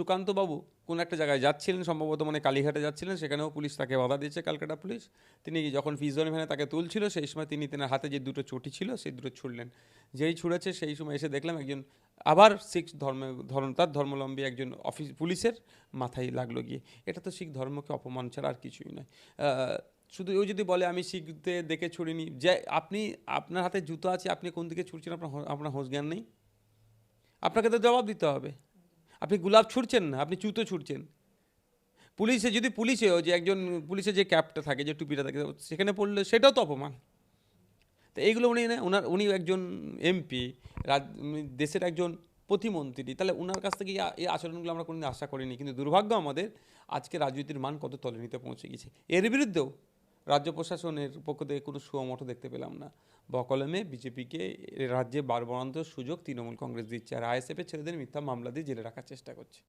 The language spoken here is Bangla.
সুকান্তবাবু কোন একটা জায়গায় যাচ্ছিলেন, সম্ভবত মানে কালীঘাটে যাচ্ছিলেন, সেখানেও পুলিশ তাকে বাধা দিয়েছে ক্যালকাটা পুলিশ। তিনি যখন ফিজন ভ্যানে তাকে তুলছিল, সেই সময় তিনি তেনার হাতে যে দুটো চটি ছিল, সেই দুটো ছুড়লেন। যেই ছুঁড়েছে, সেই সময় এসে দেখলাম একজন আবার শিখ ধর্মে, ধর্ম, তার ধর্মলম্বী একজন অফিস, পুলিশের মাথায় লাগল গিয়ে। এটা তো শিখ ধর্মকে অপমান ছাড়া আর কিছুই নয়। শুধু ও যদি বলে, আমি শিখতে দেখে ছুড়িনি। যে আপনি, আপনার হাতে জুতো আছে, আপনি কোন দিকে ছুটছেন আপনার আপনার হোশ জ্ঞান নেই। আপনাকে তো জবাব দিতে হবে। আপনি গোলাপ ছুটছেন না, আপনি জুতো ছুটছেন পুলিশে, যদি পুলিশেও যে একজন পুলিশে যে ক্যাপটা থাকে, যে টুপিটা থাকে, সেখানে পড়লে সেটাও তো অপমান। তো এইগুলো উনি না ওনার উনি একজন এমপি, রাজ দেশের একজন প্রতিমন্ত্রী, তাহলে ওনার কাছ থেকে এই- আচরণগুলো আমরা কোনোদিন আশা করিনি, কিন্তু দুর্ভাগ্য আমাদের, আজকে রাজনীতির মান কত তলে নিতে পৌঁছে গেছে। এর বিরুদ্ধেও রাজ্য প্রশাসনের পক্ষ থেকে কোনো সুমঠ দেখতে পেলাম না। বকলমে বিজেপিকে রাজ্যে বারবারান্ত সুযোগ তৃণমূল কংগ্রেস দিচ্ছে আর আইএসএফের ছেলেদের মিথ্যা মামলা দিয়ে জেলে রাখার চেষ্টা করছে।